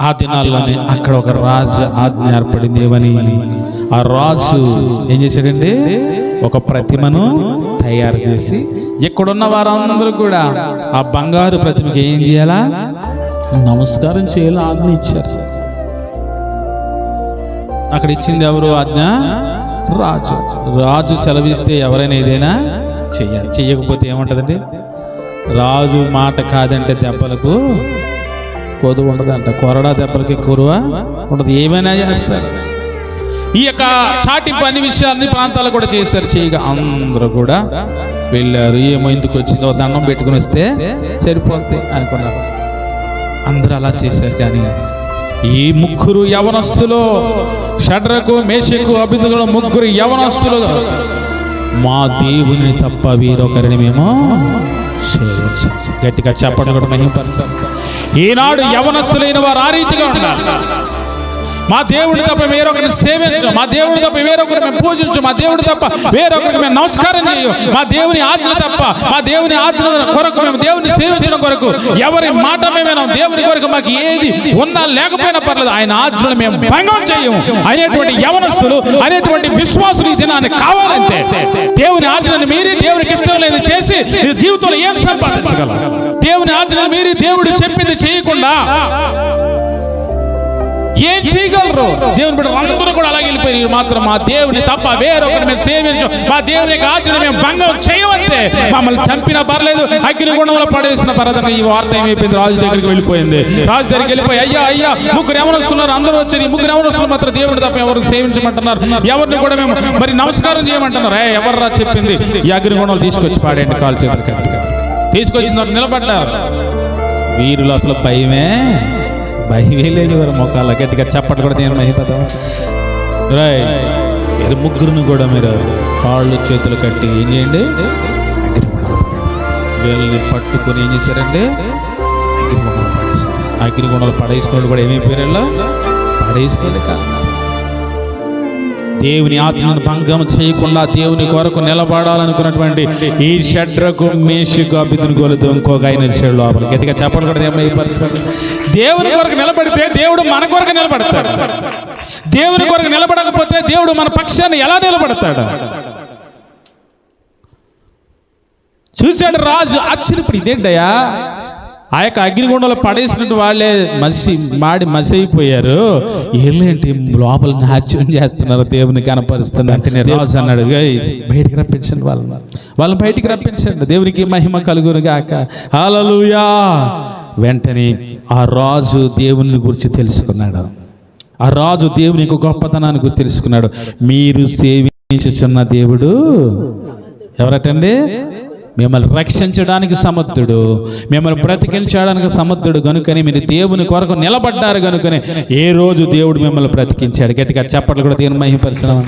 ఆ దినాల్లోనే అక్కడ ఒక రాజు ఆజ్ఞ ఏర్పడింది ఏమని ఆ రాజు ఏం చేశాడండి? ఒక ప్రతిమను తయారు చేసి ఇక్కడున్న వారందరూ కూడా ఆ బంగారు ప్రతిమకి ఏం చేయాలా? నమస్కారం చేయాలి ఆజ్ఞ ఇచ్చారు. అక్కడ ఇచ్చింది ఎవరు ఆజ్ఞ? రాజు. రాజు సెలవిస్తే ఎవరైనా ఏదైనా చెయ్యాలి. చెయ్యకపోతే ఏముంటుందండి? రాజు మాట కాదంటే దెబ్బలకు కొదువు ఉండదంట కొరడా దెబ్బలకి కురువ ఉండదు ఏమైనా చేస్తారు. ఈ యొక్క చాటింపు అన్ని విషయాన్ని ప్రాంతాలు కూడా చేశారు. చేయగా అందరూ కూడా వెళ్ళారు. ఏమో ఎందుకు వచ్చిందో దండం పెట్టుకుని వస్తే సరిపోద్ది అనుకున్నారు. అందరూ అలా చేశారు కానీ ఈ ముగ్గురు యవనస్తులు షడ్రకు మేషకు అభిదులు ముగ్గురు యవనస్తులు మా దేవుని తప్ప వీరొకరిని మేము గట్టిగా చెప్పడం కూడా మహింపరచాం ఈనాడు యవనస్తులైన వారు ఆ రీతిగా ఉండాలి మా దేవుడి తప్ప వేరొకరిని సేవించు. మా దేవుడి తప్ప వేరొకరిని మేము పూజించు. మా దేవుడు తప్ప వేరొకరికి మేము నమస్కారం చేయు. మా దేవుని ఆజ్ఞ తప్ప మా దేవుని ఆజ్ఞ కొరకు మేము దేవుని సేవించడం కొరకు ఎవరి మాట మేము దేవుని కొరకు మాకు ఏది ఉన్నా లేకపోయినా పర్లేదు ఆయన ఆజ్ఞలు మేము భంగం చేయము. అనేటువంటి యవనస్తులు అనేటువంటి విశ్వాసులు ఈ దినాన్ని కావాలంటే దేవుని ఆజ్ఞను మీరి దేవునికి ఇష్టం లేదు చేసి జీవితంలో ఏం సంపాదించగలరు దేవుని ఆజ్ఞను మీరి దేవుడు చెప్పింది చేయకుండా ఏం చేయగలరు? దేవుని బిడ్డ అందరూ కూడా అలాగే వెళ్ళిపోయి మాత్రం మా దేవుని తప్ప వేరొకరు మేము సేవించం మా దేవుని యొక్క ఆజ్ఞ మేము భంగం చేయవద్దే. మమ్మల్ని చంపినా పర్లేదు అగ్నిగుణంలో పడేసిన పర్లేదని ఈ వార్త ఏమైపోయింది? రాజు దగ్గరికి వెళ్ళిపోయింది. రాజు దగ్గరికి వెళ్ళిపోయి అయ్యా అయ్యా ముగ్గురు ఎవరు వస్తున్నారు అందరూ వచ్చారు ఈ ముగ్గురు ఎవరు వస్తున్నారు మాత్రం దేవుని తప్ప ఎవరు సేవించమంటున్నారు? ఎవరిని కూడా మేము మరి నమస్కారం చేయమంటున్నారు? ఏ ఎవర్రా? చెప్పింది. ఈ అగ్ని తీసుకొచ్చి పాడండి కాలు చేతులు తీసుకొచ్చిన నిలబడ్డారు. వీరులు అసలు భయమే. భయం లేదు మొక్కలు మొక్కల గట్టిగా చప్పట్లు కూడా నేను రై మీరు ముగ్గురును కూడా మీరు కాళ్ళు చేతులు కట్టి ఏం చేయండి? వీళ్ళని పట్టుకొని ఏం చేశారంటే అగ్నిగుణాలు పడేశారు. అగ్నిగుణాలు పడేసినోడు కూడా ఏమైపోయారు వీళ్ళు? పడేసినోడు కాదు. దేవుని ఆత్మను భంగం చేయకుండా దేవుని కొరకు నిలబడాలనుకున్నటువంటి ఈ షడ్రకు మేషకు అభిదుని కొలుతూ ఇంకొక ఆయన లోపల. గట్టిగా చెప్పడం కూడా ఈ పరిస్థితి. దేవుని కొరకు నిలబడితే దేవుడు మన కొరకు నిలబడతాడు. దేవుని కొరకు నిలబడకపోతే దేవుడు మన పక్షాన్ని ఎలా నిలబడతాడు? చూశాడు రాజు ఆశ్చర్యపడి ఇదేంటయ్యా? ఆ యొక్క అగ్నిగుండంలో పడేసినట్టు వాళ్ళే మసి మాడి మసి అయిపోయారు ఏంటి లోపల నాట్యం చేస్తున్నారు? దేవుని కనపరుస్తుంది అంటే రాజు అన్నాడు "ఏయ్, బయటికి రప్పించండి వాళ్ళని. వాళ్ళని బయటికి రప్పించండి. దేవునికి మహిమ కలుగును గాక. హల్లెలూయా! వెంటనే ఆ రాజు దేవుని గురించి తెలుసుకున్నాడు. ఆ రాజు దేవుని యొక్క గొప్పతనాన్ని గురించి తెలుసుకున్నాడు. మీరు సేవించుచున్న దేవుడు ఎవరటండి? మిమ్మల్ని రక్షించడానికి సమర్థుడు. మిమ్మల్ని బ్రతికించడానికి సమర్థుడు కనుకని మీరు దేవుని కొరకు నిలబడ్డారు కనుకనే ఏ రోజు దేవుడు మిమ్మల్ని బ్రతికించాడు? గట్టిగా చెప్పట్లు కూడా దీని మహిమపరచడం